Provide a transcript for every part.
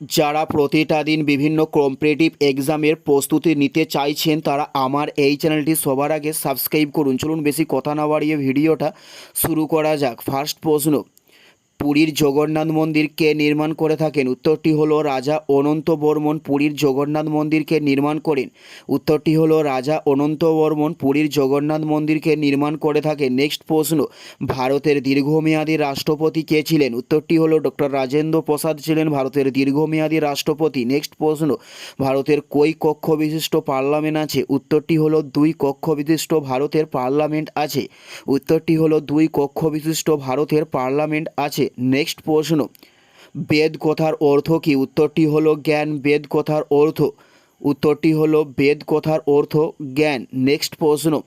যারা প্রতিটা দিন বিভিন্ন কম্পিটিটিভ এক্সামের প্রস্তুতি নিতে চাইছেন, তারা আমার এই চ্যানেলটি সবার আগে সাবস্ক্রাইব করুন। চলুন বেশি কথা না বাড়িয়ে ভিডিওটা শুরু করা যাক। ফার্স্ট প্রশ্ন পুরীর জগন্নাথ মন্দির কে নির্মাণ করে থাকেন। উত্তরটি হলো রাজা অনন্ত বর্মন পুরীর জগন্নাথ মন্দিরকে নির্মাণ করেন। উত্তরটি হলো রাজা অনন্ত বর্মন পুরীর জগন্নাথ মন্দিরকে নির্মাণ করে থাকেন। নেক্সট প্রশ্ন, ভারতের দীর্ঘমেয়াদী রাষ্ট্রপতি কে ছিলেন? উত্তরটি হলো ডক্টর রাজেন্দ্র প্রসাদ ছিলেন ভারতের দীর্ঘমেয়াদী রাষ্ট্রপতি। নেক্সট প্রশ্ন, ভারতের কই কক্ষ বিশিষ্ট পার্লামেন্ট আছে? উত্তরটি হলো দুই কক্ষ বিশিষ্ট ভারতের পার্লামেন্ট আছে। উত্তরটি হলো দুই কক্ষ বিশিষ্ট ভারতের পার্লামেন্ট আছে। নেক্সট প্রশ্ন। বেদ কথার অর্থ কি? উত্তরটি হলো জ্ঞান বেদ কথার অর্থ। উত্তরটি হলো বেদ কথার অর্থ জ্ঞান। নেক্সট প্রশ্ন।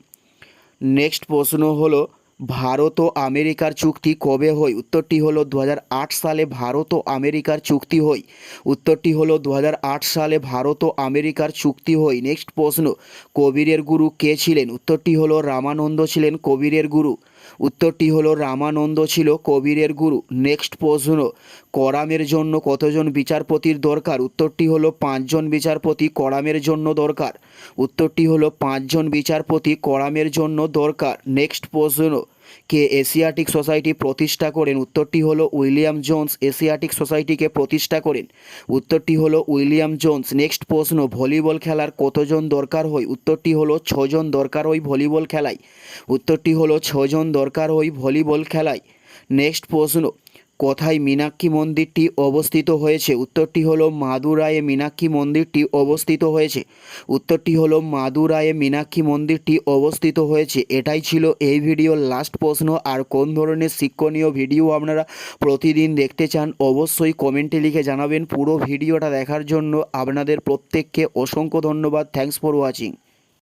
নেক্সট প্রশ্ন হলো, ভারত ও আমেরিকার চুক্তি কবে হয়? উত্তরটি হলো দু হাজার আট সালে ভারত ও আমেরিকার চুক্তি হয়। উত্তরটি হলো দু হাজার আট সালে ভারত ও আমেরিকার চুক্তি হয়। নেক্সট প্রশ্ন। কবিরের গুরু কে ছিলেন? উত্তরটি হলো রামানন্দ ছিলেন কবিরের গুরু। উত্তরটি হলো, রামানন্দ ছিল কবিরের গুরু। নেক্সট প্রশ্ন করামের জন্য কতজন বিচারপতির দরকার? উত্তরটি হলো, পাঁচজন বিচারপতি করামের জন্য দরকার। উত্তরটি হলো, পাঁচজন বিচারপতি করামের জন্য দরকার। নেক্সট প্রশ্ন কে এশিয়াটিক সোসাইটি প্রতিষ্ঠা করেন, উত্তরটি হলো উইলিয়াম জোন্স, এশিয়াটিক সোসাইটিকে প্রতিষ্ঠা করেন। উত্তরটি হলো উইলিয়াম জোন্স। নেক্সট প্রশ্ন, ভলিবল খেলার কতজন দরকার হয়? উত্তরটি হলো ছজন দরকার হয় ভলিবল খেলায়। উত্তরটি হলো ছজন দরকার হয় ভলিবল খেলায়। নেক্সট প্রশ্ন কোথায় মীনাক্ষী মন্দিরটি অবস্থিত হয়েছে? উত্তরটি হলো মাদুরায়ে মীনাক্ষী মন্দিরটি অবস্থিত হয়েছে। উত্তরটি হলো মাদুরায়ে মীনাক্ষী মন্দিরটি অবস্থিত হয়েছে। এটাই ছিল এই ভিডিওর লাস্ট প্রশ্ন। আর কোন ধরনের শিক্ষণীয় ভিডিও আপনারা প্রতিদিন দেখতে চান, অবশ্যই কমেন্টে লিখে জানাবেন। পুরো ভিডিওটা দেখার জন্য আপনাদের প্রত্যেককে অসংখ্য ধন্যবাদ। Thanks for watching